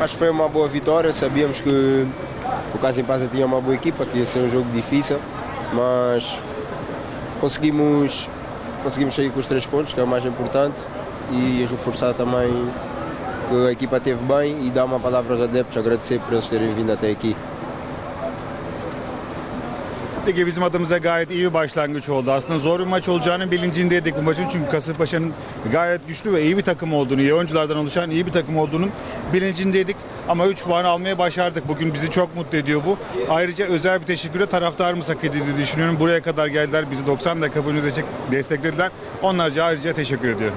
acho que foi uma boa vitória. Sabíamos que o Paz tinha uma boa equipa, que ia ser um jogo difícil, mas conseguimos, conseguimos sair com os três pontos, que é o mais importante, e reforçar também que a equipa esteve bem e dar uma palavra aos adeptos, agradecer por eles terem vindo até aqui. Peki bizim adımıza gayet iyi bir başlangıç oldu. Aslında zor bir maç olacağının bilincindeydik bu maçın. Çünkü Kasımpaşa'nın gayet güçlü ve iyi bir takım olduğunu, iyi oyunculardan oluşan iyi bir takım olduğunun bilincindeydik. Ama 3 puan almaya başardık. Bugün bizi çok mutlu ediyor bu. Ayrıca özel bir teşekkürü taraftarımız hak edildiğini düşünüyorum. Buraya kadar geldiler. Bizi 90 dakika boyunca desteklediler. Onlarca ayrıca teşekkür ediyorum.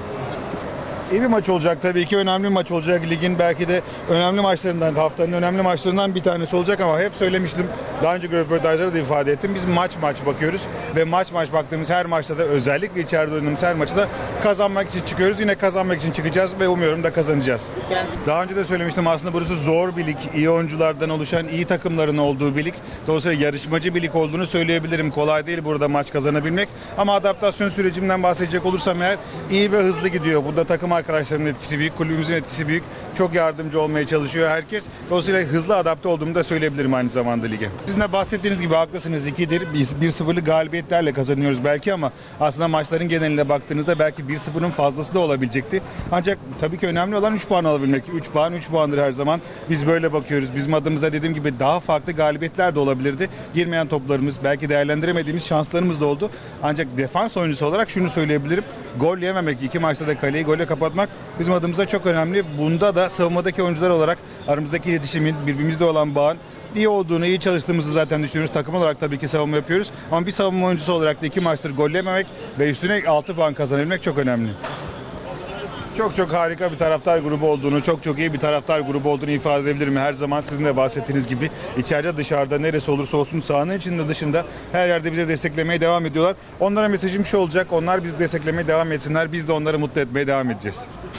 Bir maç olacak tabii ki önemli maç olacak. Ligin belki de önemli maçlarından, haftanın önemli maçlarından bir tanesi olacak ama hep söylemiştim. Daha önce röportajlarda da ifade ettim. Biz maç maç bakıyoruz ve maç maç baktığımız her maçta da özellikle içeride oynadığımız her maçta da kazanmak için çıkıyoruz. Yine kazanmak için çıkacağız ve umuyorum da kazanacağız. Daha önce de söylemiştim aslında burası zor bir lig. İyi oyunculardan oluşan iyi takımların olduğu bir lig. Dolayısıyla yarışmacı bir lig olduğunu söyleyebilirim. Kolay değil burada maç kazanabilmek. Ama adaptasyon sürecimden bahsedecek olursam eğer iyi ve hızlı gidiyor. Burada takım arkadaşlarının etkisi büyük, kulübümüzün etkisi büyük. Çok yardımcı olmaya çalışıyor herkes. Dolayısıyla hızlı adapte olduğumu da söyleyebilirim aynı zamanda lige. Sizin de bahsettiğiniz gibi haklısınız. 2'dir. Biz 1-0'lık galibiyetlerle kazanıyoruz belki ama aslında maçların geneline baktığınızda belki 1-0'ın fazlası da olabilecekti. Ancak tabii ki önemli olan 3 puan alabilmek. 3 puan 3 puandır her zaman. Biz böyle bakıyoruz. Bizim adımıza dediğim gibi daha farklı galibiyetler de olabilirdi. Girmeyen toplarımız, belki değerlendiremediğimiz şanslarımız da oldu. Ancak defans oyuncusu olarak şunu söyleyebilirim. Gol yememek, iki maçta da kaleyi golle kapatmak bizim adımıza çok önemli. Bunda da savunmadaki oyuncular olarak aramızdaki iletişimin, birbirimizle olan bağın iyi olduğunu, iyi çalıştığımızı zaten düşünüyoruz. Takım olarak tabii ki savunma yapıyoruz. Ama bir savunma oyuncusu olarak da iki maçtır gol yememek ve üstüne 6 puan kazanabilmek çok önemli. Çok çok harika bir taraftar grubu olduğunu, çok çok iyi bir taraftar grubu olduğunu ifade edebilirim. Her zaman sizin de bahsettiğiniz gibi içeride dışarıda neresi olursa olsun sahanın içinde dışında her yerde bize desteklemeye devam ediyorlar. Onlara mesajım şu olacak. Onlar bizi desteklemeye devam etsinler. Biz de onları mutlu etmeye devam edeceğiz.